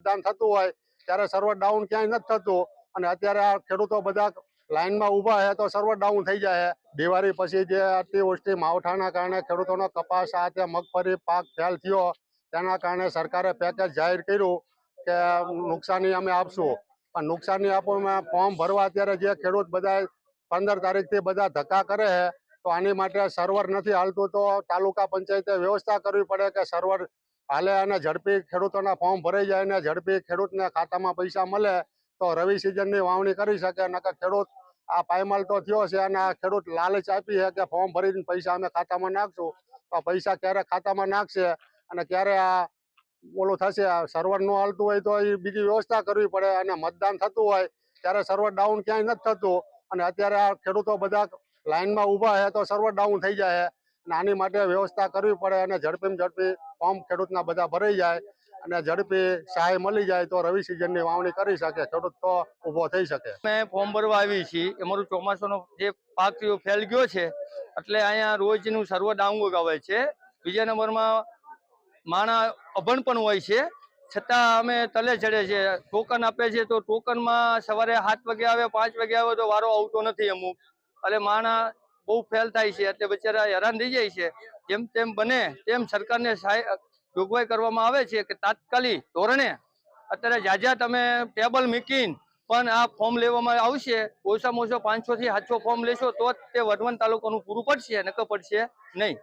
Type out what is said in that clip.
મતદાન થતું હોય, ત્યારે સર્વર ડાઉન ક્યાંય નથી થતું. અને અત્યારે આ ખેડૂતો બધા લાઇનમાં ઊભા છે, તો સર્વર ડાઉન થઈ જાય દિવાળી પછી જે અતિવૃષ્ટિ માવઠાના કારણે ખેડૂતોનો કપાસ આ તે મગફળી, પાક ફેલ થયો. તેના કારણે સરકારે પેકેજ જાહેર કર્યું કે નુકસાની અમે આપશું. પણ નુકસાની આપવામાં ફોર્મ ભરવા અત્યારે જે ખેડૂત બધા પંદર તારીખથી બધા ધક્કા કરે છે, તો આની માટે સર્વર નથી હાલતું, તો તાલુકા પંચાયતે વ્યવસ્થા કરવી પડે કે સર્વર હાલે અને ઝડપી ખેડૂતોના ફોર્મ ભરાઈ જાય ને ઝડપી ખેડૂતને ખાતામાં પૈસા મળે તો રવિ સિઝનની વાવણી કરી શકે, નકર ખેડૂત આ પાયમાલ તો થયો છે અને આ ખેડૂત લાલચ આપી છે કે ફોર્મ ભરીને પૈસા અમે ખાતામાં નાખશું. તો પૈસા ક્યારે ખાતામાં નાખશે અને ક્યારે આ ઓલું થશે સર્વરનું હાલતું હોય તો એ બીજી વ્યવસ્થા કરવી પડે અને મતદાન થતું હોય ત્યારે સર્વર ડાઉન ક્યાંય નથી થતું. અને અત્યારે આ ખેડૂતો બધા લાઈનમાં ઊભા છે તો સર્વર ડાઉન થઈ જાય આની માટે વ્યવસ્થા કરવી પડે અને ઝડપીમાં ઝડપી ફોર્મ ખેડૂતના બધા ભરાઈ જાય અને ઝડપી સહાય મળી જાય તો રવિ સિઝનની વાવણી કરી શકે, ખેડૂત તો ઊભો થઈ શકે. મેં ફોર્મ ભરવા આવી છીએ. અમારું ચોમાસાનો જે પાક થયો ફેલ ગયો છે. એટલે અહીંયા રોજનું સર્વ ડાઉન આવે છે. બીજા નંબરમાં માણા અભણ પણ હોય છે. છતાં અમે તલે ચડે છે. ટોકન આપે છે તો ટોકનમાં સવારે સાત વાગે આવે, પાંચ વાગે આવે તો વારો આવતો નથી અમુક. એટલે માણા બહુ ફેલ થાય છે, એટલે બિચારા હેરાન થઈ જાય છે. જેમ તેમ બને, તેમ સરકારને જોગવાઈ કરવામાં આવે છે કે તાત્કાલિક ધોરણે અત્યારે જ્યાં તમે ટેબલ મૂકીને પણ આ ફોર્મ લેવામાં આવશે, ઓછામાં ઓછો પાંચસો થી સાતસો ફોર્મ લેશો તો જ તે વઢવાણ તાલુકાનું પૂરું પડશે, નકર પડશે નહીં.